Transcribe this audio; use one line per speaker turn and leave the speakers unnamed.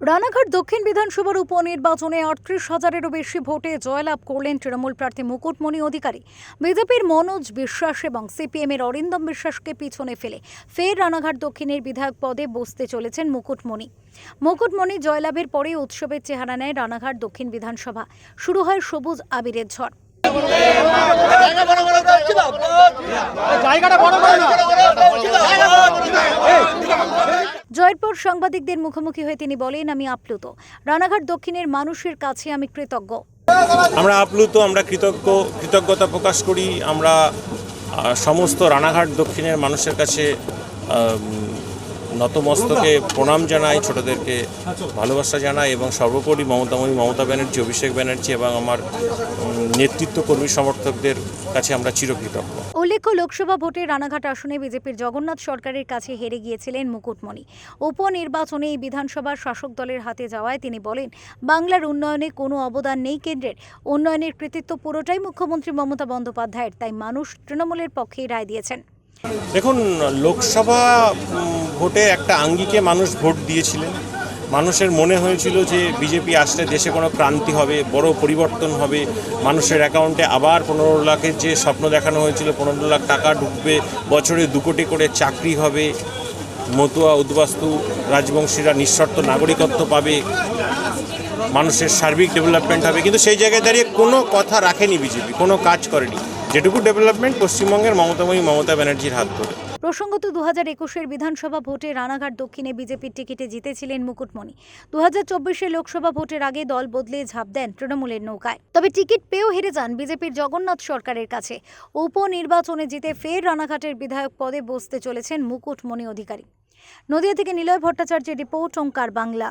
রানাঘাট দক্ষিণ বিধানসভার উপনির্বাচনে আটত্রিশ হাজারেরও বেশি ভোটে জয়লাভ করলেন তৃণমূল প্রার্থী মুকুটমণি অধিকারী। বিজেপির মনোজ বিশ্বাস এবং সিপিএমের অরিন্দম বিশ্বাসকে পিছনে ফেলে ফের রানাঘাট দক্ষিণের বিধায়ক পদে বসতে চলেছেন মুকুটমণি। মুকুটমণি জয়লাভের পরে উৎসবের চেহারা নেয় রানাঘাট দক্ষিণ বিধানসভা। শুরু হয় সবুজ আবিরের ঝড়
করে না
জয়ের পর সাংবাদিকদের মুখোমুখি হয়ে তিনি বলেন, আমি আপ্লুত। রানাঘাট দক্ষিণের মানুষের কাছে আমি কৃতজ্ঞ।
আমরা আপ্লুত, আমরা কৃতজ্ঞ, কৃতজ্ঞতা প্রকাশ করি। আমরা সমস্ত রানাঘাট দক্ষিণের মানুষের কাছে নতমস্তকে প্রণাম জানাই ছোটদেরকে ভালোবাসা জানাই এবং সর্বোপরি মমতাময়ী মমতা ব্যানার্জি অভিষেক ব্যানার্জি এবং আমার নেতৃত্ব কর্মী সমর্থকদের কাছে আমরা চিরকৃতজ্ঞ।
উল্লেখ্য লোকসভা ভোটে রানাঘাট আসনে বিজেপির জগন্নাথ সরকারের কাছে হেরে গিয়েছিলেন মুকুটমণি। উপনির্বাচনে এই বিধানসভার শাসক দলের হাতে যাওয়ায় তিনি বলেন বাংলার উন্নয়নে কোনো অবদান নেই কেন্দ্রের। উন্নয়নের কৃতিত্ব পুরোটাই মুখ্যমন্ত্রী মমতা বন্দ্যোপাধ্যায়ের তাই মানুষ তৃণমূলের পক্ষেই রায় দিয়েছেন।
দেখুন লোকসভা ভোটে একটা আঙ্গিকে মানুষ ভোট দিয়েছিলেন। মানুষের মনে হয়েছিল যে বিজেপি আসলে দেশে কোনো ক্রান্তি হবে, বড় পরিবর্তন হবে। মানুষের অ্যাকাউন্টে আবার পনেরো লাখের যে স্বপ্ন দেখানো হয়েছিল, পনেরো লাখ টাকা ঢুকবে, বছরে দু কোটি করে চাকরি হবে। মতুয়া, উদ্বাস্তু রাজবংশীরা নিঃশর্ত নাগরিকত্ব পাবে। মানুষের সার্বিক ডেভেলপমেন্ট হবে। কিন্তু সেই জায়গায় দাঁড়িয়ে কোনো কথা রাখেনি বিজেপি, কোনো কাজ করেনি। যেটুকু ডেভেলপমেন্ট পশ্চিমবঙ্গের মমতাময়ী মমতা ব্যানার্জির হাত ধরে।
প্রসঙ্গত দু হাজার একুশের বিধানসভা ভোটে রানাঘাট দক্ষিণে বিজেপির টিকিটে জিতেছিলেন মুকুটমণি। দু হাজার চব্বিশে লোকসভা ভোটের আগে দল বদলে ঝাঁপ দেন তৃণমূলের নৌকায়। তবে টিকিট পেয়েও হেরে যান বিজেপির জগন্নাথ সরকারের কাছে। উপনির্বাচনে জিতে ফের রানাঘাটের বিধায়ক পদে বসতে চলেছেন মুকুটমণি অধিকারী। নদিয়া থেকে নিলয় ভট্টাচার্যের রিপোর্ট, ওঙ্কার বাংলা।